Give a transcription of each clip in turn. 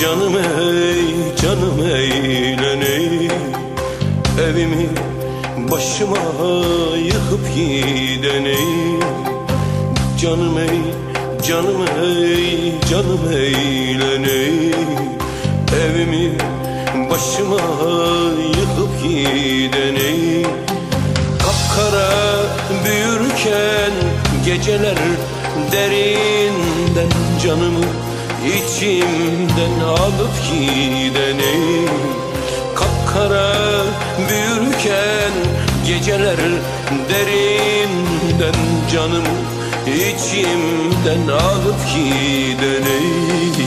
Canım ey, canım eğleney Evimi başıma yıkıp gideney Canım ey, canım ey, canım eğleney Evimi başıma yıkıp gideney Kapkara büyürken geceler derinden canımı içimden alıp gideney Kapkara büyürken geceler derinden canımı içimden alıp gideney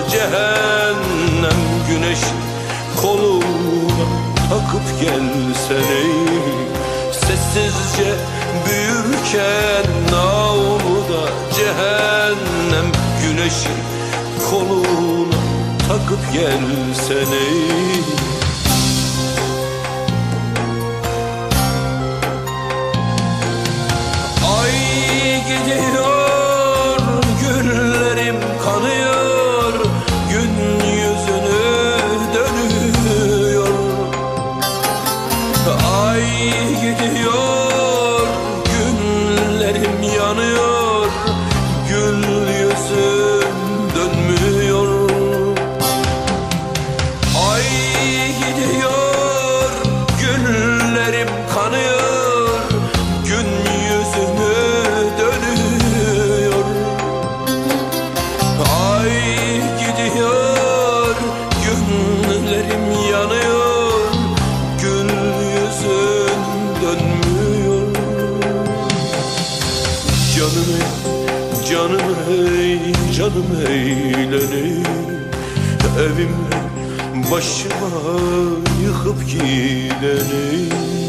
takıp gelsene Sessizce büyürken avluda cehennem. Güneşi koluna takıp gelsene Ay gidiyor, günlerim yanıyor, canım ey, canım eğleney Evimi başıma yıkıp gideney